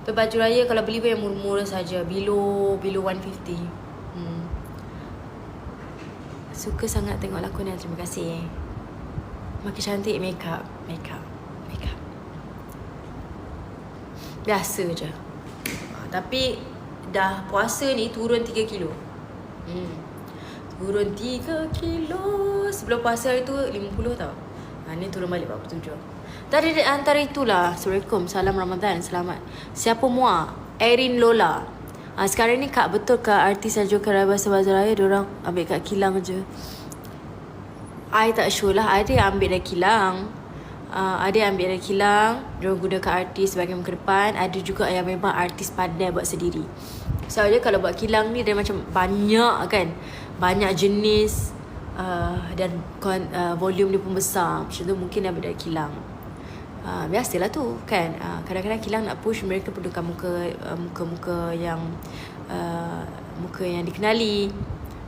Tapi baju raya kalau beli pun yang murah-murah saja. Below, below 150. Hmm. Suka sangat tengok lakonan. Terima kasih. Makin cantik make up. Make up. Make up. Biasa je. Ah, Tapi dah puasa ni turun 3 kilo. Hmm. Turun 3 kilo. Sebelum puasa hari tu 50 tau. Ha, ni turun balik 47. Di antara itulah. Assalamualaikum. Salam Ramadan. Selamat. Siapa muak? Erin Lola. Ha, sekarang ni kak betul ke artis yang jual kerai bahasa bahasa raya orang ambil kat kilang je. I tak sure lah. Ada yang ambil dari kilang. Uh, ada yang ambil dari kilang. Diorang gunakan artis sebagai muka depan. Ada juga yang memang artis pandai buat sendiri. So dia kalau buat kilang ni dia macam banyak kan. Banyak jenis. Uh, dan uh, volume dia pun besar. Macam tu mungkin dia ambil dari kilang. Uh, biasalah tu kan? Uh, kadang-kadang kilang nak push mereka perlukan muka uh, muka-muka yang uh, muka yang dikenali.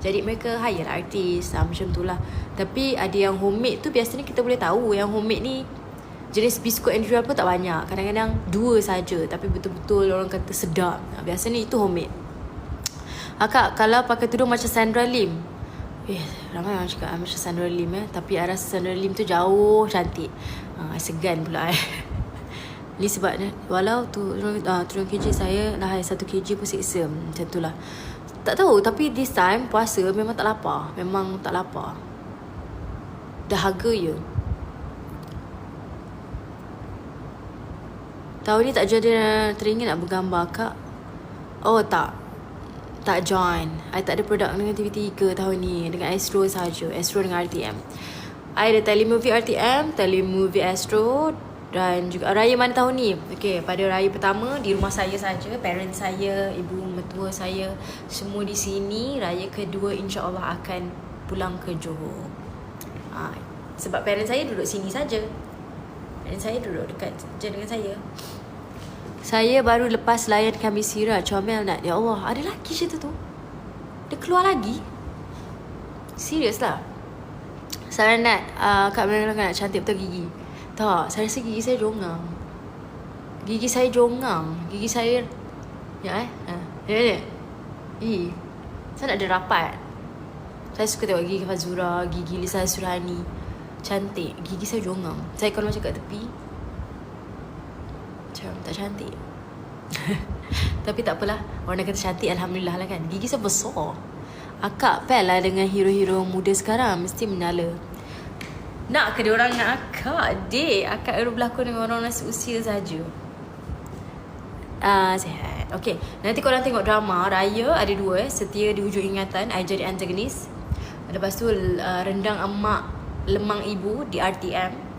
Jadi mereka hire lah artis uh, macam tu lah. Tapi ada yang homemade tu biasanya kita boleh tahu yang homemade ni jenis biskut yang dijual pun tak banyak. Kadang-kadang dua saja tapi betul-betul orang kata sedap. Uh, biasanya itu homemade. Akak kalau pakai tudung macam Sandra Lim Eh, ramai orang cakap ah, macam Sandra Lim eh. Tapi I rasa Sandra Lim tu jauh cantik. Uh, segan pula eh. Ni sebabnya walau tu uh, turun kg saya dah 1 kg pun seksa macam tu lah. Tak tahu tapi this time puasa memang tak lapar. Memang tak lapar. Dahaga je. Tahun ni tak jadi teringin nak bergambar kak. Oh tak. Tak join. I tak ada produk dengan TV3 tahun ni. Dengan Astro saja. Astro dengan RTM. I ada telemovie RTM, telemovie Astro dan juga raya mana tahun ni? Okay, pada raya pertama di rumah saya saja, parent saya, ibu mertua saya semua di sini. Raya kedua insya-Allah akan pulang ke Johor. Ha, sebab parent saya duduk sini saja. Parent saya duduk dekat je dengan saya. Saya baru lepas layan kami sirah Comel nak. Ya Allah Ada lagi cerita tu Dia keluar lagi. Serius lah. Saya nak uh, Kak Mel nak cantik betul gigi. Tak Saya rasa gigi saya jongang Gigi saya jongang Gigi saya Ya eh? Ha. Ya ya. Eh Saya nak ada rapat. Saya suka tengok gigi Fazura Gigi Lisa Surani. Cantik. Gigi saya jongang Saya kalau macam kat tepi macam tak cantik. Tapi tak apalah Orang dah kata cantik Alhamdulillah lah kan. Gigi saya besar. Akak pel lah dengan hero-hero muda sekarang Mesti menyala Nak ke orang nak akak? Dek Akak baru berlakon dengan orang-orang seusia saja. Uh, sihat. Okay Nanti korang tengok drama Raya ada dua eh. Setia di hujung ingatan I jadi antagonis. Lepas tu uh, Rendang emak Lemang ibu Di RTM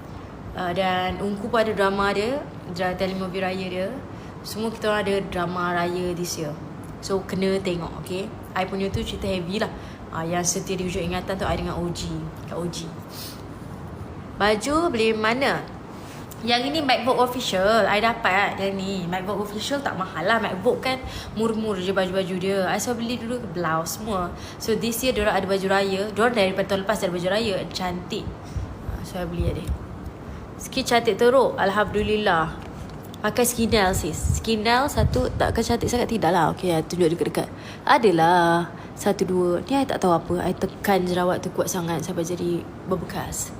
uh, Dan Ungku pun ada drama dia Drama telemovie raya dia. Semua kita orang ada drama raya this year. So kena tengok okay? I punya tu cerita heavy lah. Uh, Yang setia di hujung ingatan tu I dengan OG Kat OG Baju beli mana? Yang ini MacBook official. I dapat yang ni. MacBook official tak mahal lah. MacBook kan murmur je baju-baju dia. I selalu beli dulu blouse semua. So this year diorang ada baju raya. Diorang daripada tahun lepas ada baju raya. Cantik. Uh, So I beli dia Skin cantik teruk Alhamdulillah. Pakai Skinel sis. Skinel satu takkan cantik sangat. Tidak lah. Okay tunjuk dekat-dekat. Adalah. Satu dua. Ni I tak tahu apa. I tekan jerawat tu kuat sangat Sampai jadi berbekas.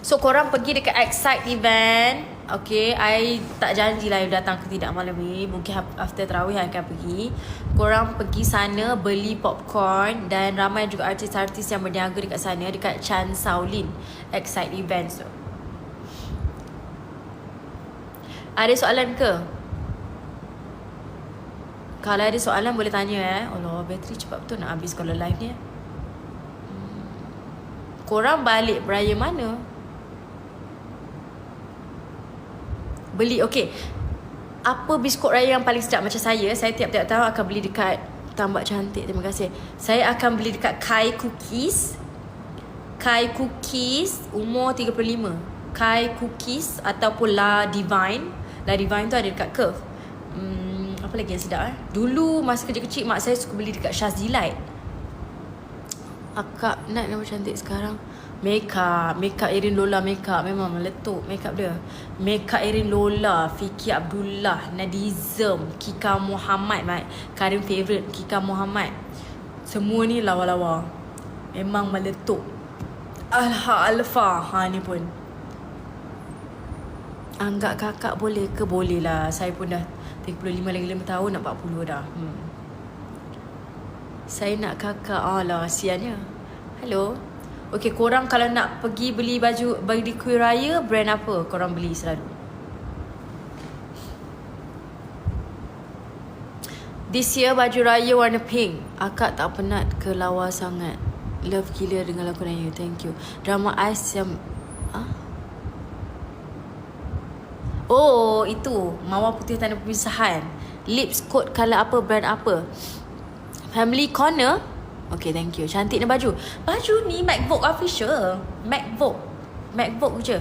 So korang pergi dekat Excite event Okay I tak janji lah datang ke tidak malam ni Mungkin after terawih akan pergi Korang pergi sana beli popcorn Dan ramai juga artis-artis yang berniaga dekat sana Dekat Chan Shaolin Excite event tu Ada soalan ke? Kalau ada soalan boleh tanya eh Allah bateri cepat betul nak habis kalau live ni eh hmm. Korang balik beraya mana? Beli okay Apa biskut raya yang paling sedap Macam saya Saya tiap-tiap tahun akan beli dekat Tambak cantik. Terima kasih. Saya akan beli dekat Kai Cookies. Kai Cookies Umur 35 Kai Cookies Ataupun La Divine. La Divine tu ada dekat Curve hmm, Apa lagi yang sedap eh? Dulu masa kecil-kecil Mak saya suka beli dekat Shaz Delight Akak Nat nama cantik sekarang Makeup, makeup Erin Lola makeup memang meletup makeup dia. Makeup Erin Lola, Fiki Abdullah, Nadizem, Kika Muhammad, my current favorite Kika Muhammad. Semua ni lawa-lawa. Memang meletup. Alha Alfa, ha ni pun. Anggap kakak boleh ke? Boleh lah. Saya pun dah 35 lagi 5 tahun nak 40 dah. Hmm. Saya nak kakak. Alah, siannya. Hello. Okay, korang kalau nak pergi beli baju bagi kuih raya, brand apa korang beli selalu? This year baju raya warna pink. Akak tak penat ke lawa sangat. Love gila dengan lakonan you. Thank you. Drama Ice yang... Ah? Oh, itu. Mawar putih tanda pemisahan. Lips coat color apa, brand apa? Family Corner. Okay, thank you. Cantik ni baju. Baju ni MacBook official. MacBook. MacBook je.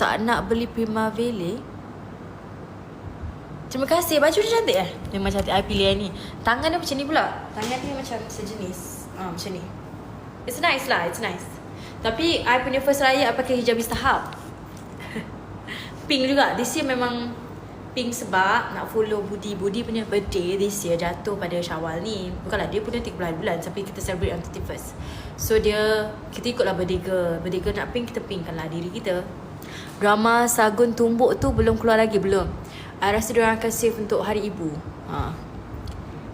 Tak nak beli Primavera. Terima kasih. Baju ni cantik eh? Memang cantik. I pilih yang ni. Tangan dia macam ni pula. Tangan dia macam sejenis. Ah, macam ni. It's nice lah. It's nice. Tapi I punya first raya I pakai hijab istahap. Pink juga. This year memang pink sebab nak follow Budi. Budi punya birthday this year jatuh pada Syawal ni. Bukanlah dia punya 30 bulan tapi kita celebrate on 31st so dia kita ikutlah birthday girl. Birthday girl nak pink kita pinkkan lah diri kita. Drama Sagun Tumbuk tu belum keluar lagi belum. I rasa dia akan save untuk hari ibu. Ha.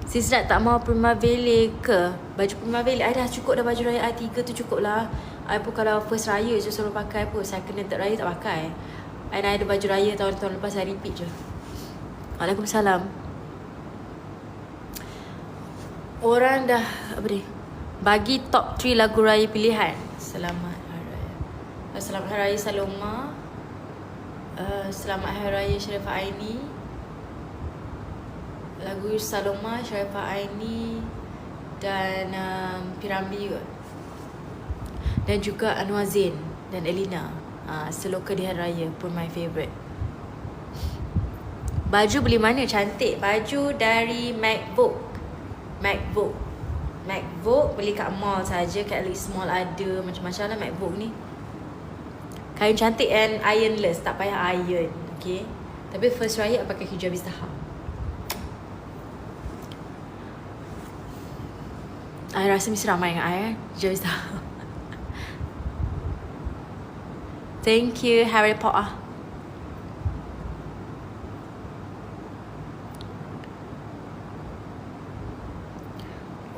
Sis nak tak mau Primavera ke? Baju Primavera I dah cukup dah baju raya I tiga tu cukup lah I pun kalau first raya je selalu pakai pun Second dan third raya tak pakai. I ada baju raya tahun-tahun lepas I repeat je Waalaikumsalam. Orang dah apa ni? Bagi top 3 lagu raya pilihan. Selamat Hari Raya. Selamat Hari Raya Saloma. Uh, Selamat Hari Raya Sharifah Aini. Lagu Saloma, Sharifah Aini dan um, Piramli juga. Dan juga Anwar Zain dan Elina. Uh, Seloka di Hari Raya pun my favourite. Baju beli mana cantik? Baju dari MacBook. MacBook. MacBook beli kat mall saja, kat Elite Mall ada macam-macam lah MacBook ni. Kain cantik and ironless, tak payah iron. Okay. Tapi first raya pakai hijab istahap. I rasa mesti ramai dengan I eh. Hijab istahap. Thank you Harry Potter.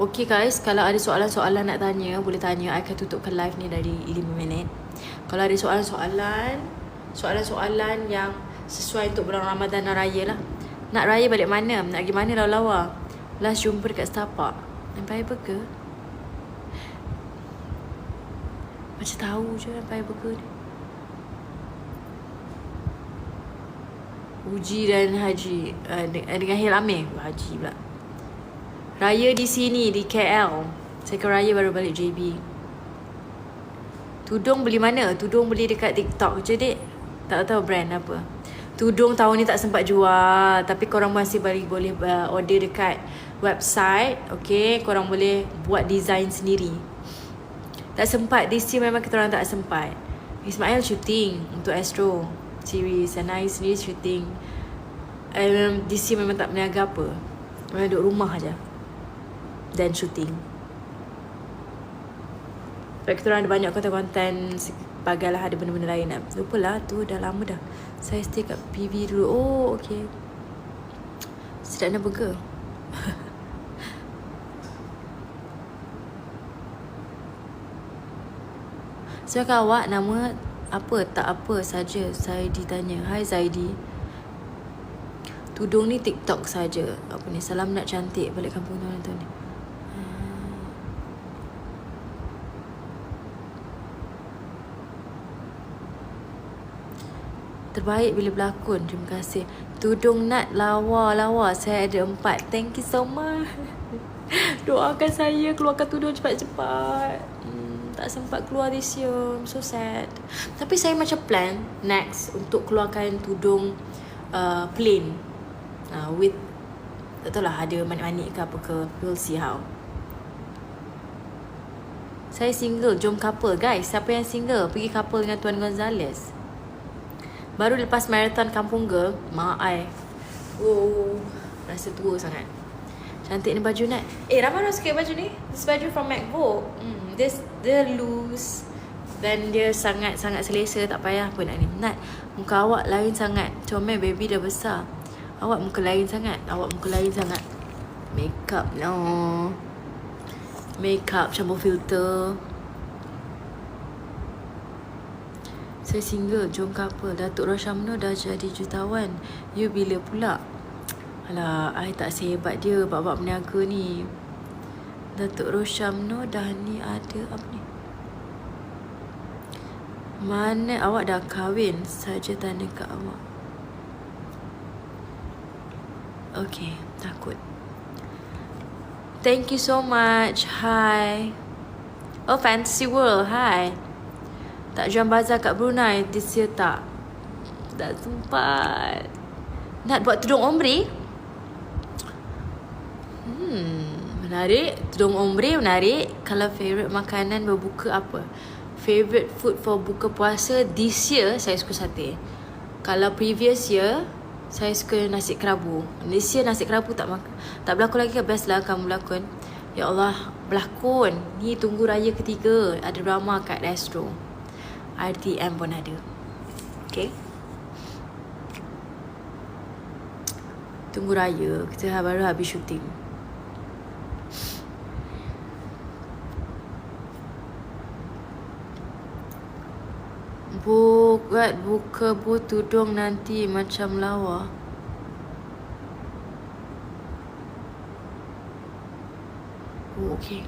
Okay guys, kalau ada soalan-soalan nak tanya, boleh tanya. I akan tutupkan live ni dari 5 minit. Kalau ada soalan-soalan, soalan-soalan yang sesuai untuk bulan Ramadan dan Raya lah. Nak Raya balik mana? Nak pergi mana lawa-lawa? Last jumpa dekat Starbucks. Empire Burger? Macam tahu je Empire Burger ni. Uji dan Haji uh, dengan Hil Amir. Haji pula. Raya di sini di KL. Ke raya baru balik JB. Tudung beli mana? Tudung beli dekat TikTok je dek. Tak tahu brand apa. Tudung tahun ni tak sempat jual. Tapi korang masih balik boleh uh, order dekat website. Okay. Korang boleh buat design sendiri. Tak sempat. This year memang kita orang tak sempat. Ismail shooting untuk Astro series. And I sendiri shooting. Um, this year memang tak berniaga apa. Memang duduk rumah aja dan shooting. Sebab kita orang ada banyak konten-konten sebagai lah ada benda-benda lain nak. Lupa lah tu dah lama dah. Saya stay kat PV dulu. Oh okay. Sedap nak burger. Siapa awak nama apa tak apa saja saya ditanya. Hai Zaidi. Tudung ni TikTok saja. Apa ni? Salam nak cantik balik kampung tuan-tuan ni. Terbaik bila berlakon. Terima kasih. Tudung Nat lawa-lawa. Saya ada empat. Thank you so much. Doakan saya Keluarkan tudung cepat-cepat. Hmm, Tak sempat keluar this year. I'm so sad. Tapi saya macam plan Next Untuk keluarkan tudung uh, Plain. Uh, With Tak tahu lah Ada manik-manik ke apa ke. We'll see how. Saya single, jom couple. Guys, siapa yang single? Pergi couple dengan Tuan Gonzales. Baru lepas marathon Kampung Girl, mak ai. Oh, rasa tua sangat. Cantik ni baju Nat. Eh, ramai orang suka baju ni. This baju from MacBook. Hmm, this dia loose. Dan dia sangat-sangat selesa. Tak payah pun nak ni. Nat, muka awak lain sangat. Comel baby dah besar. Awak muka lain sangat. Awak muka lain sangat. Makeup no. Makeup campur filter. Saya single, jom couple. Datuk Roshamno dah jadi jutawan. You bila pula? Alah, I tak sehebat dia bab-bab berniaga ni. Datuk Roshamno dah ni ada apa ni? Mana awak dah kahwin? Saja tanya kat awak. Okay, takut. Thank you so much. Hi. Oh, Fantasy World. Hi. Tak jual bazar kat Brunei this year tak? Tak sempat. Nak buat tudung ombre? Hmm, menarik. Tudung ombre menarik. Kalau favourite makanan berbuka apa? Favourite food for buka puasa this year, saya suka sate. Kalau previous year, saya suka nasi kerabu. This year nasi kerabu tak makan. Tak berlakon lagi ke? Best lah kamu berlakon. Ya Allah, berlakon. Ni tunggu raya ketiga. Ada drama kat Astro. RTM pun ada. Okay. Tunggu raya. Kita baru habis syuting. Buat buka bu tudung nanti macam lawa. Oh, okay.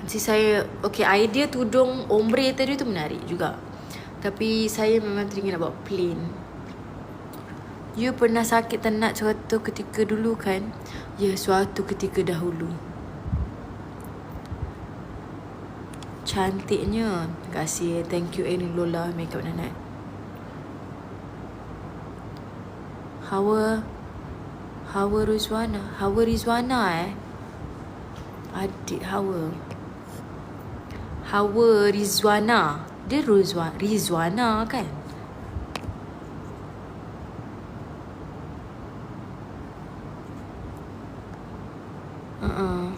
Nanti saya, okay, idea tudung ombre tadi tu menarik juga. Tapi saya memang teringin nak buat plain. You pernah sakit tenat suatu ketika dulu kan? Ya, suatu ketika dahulu. Cantiknya. Terima kasih. Thank you Erin Lola Makeup Nanat. Hawa Hawa Rizwana. Hawa Rizwana eh. Adik Hawa. Hawa Rizwana. Dia Rizwana, Rizwana kan? Uh-uh.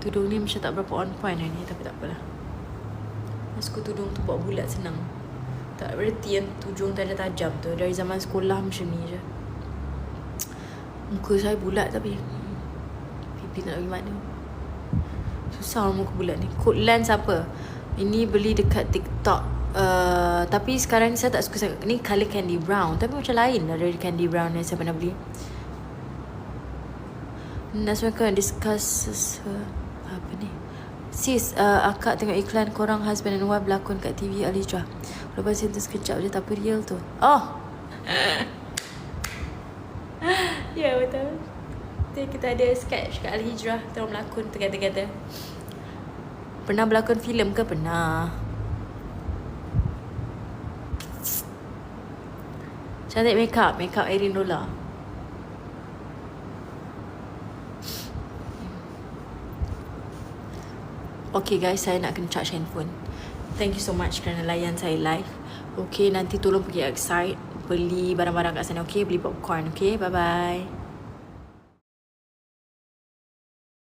Tudung ni macam tak berapa on point hari ni Tapi tak apalah Suka tudung tu buat bulat senang Tak berarti yang tudung tak ada tajam tu. Dari zaman sekolah macam ni je. Muka saya bulat tapi Pipi nak pergi mana Susah orang muka bulat ni. Code lens apa? Ini beli dekat TikTok uh, Tapi sekarang ni saya tak suka sangat. Ni colour candy brown Tapi macam lain lah dari candy brown yang saya pernah beli. Nasmaka discuss uh, apa ni Sis, uh, akak tengok iklan korang husband and wife berlakon kat TV Al Hijrah. Lepas itu sekejap je tapi real tu. Oh! ya, yeah, betul. Jadi kita ada sketch kat Al Hijrah. Kita orang berlakon tegak-tegak Pernah berlakon filem ke? Pernah. Cantik makeup. Makeup Erin Lola. Okay guys, saya nak kena charge handphone. Thank you so much kerana layan saya live. Okay, nanti tolong pergi outside. Beli barang-barang kat sana, okay? Beli popcorn, okay? Bye-bye.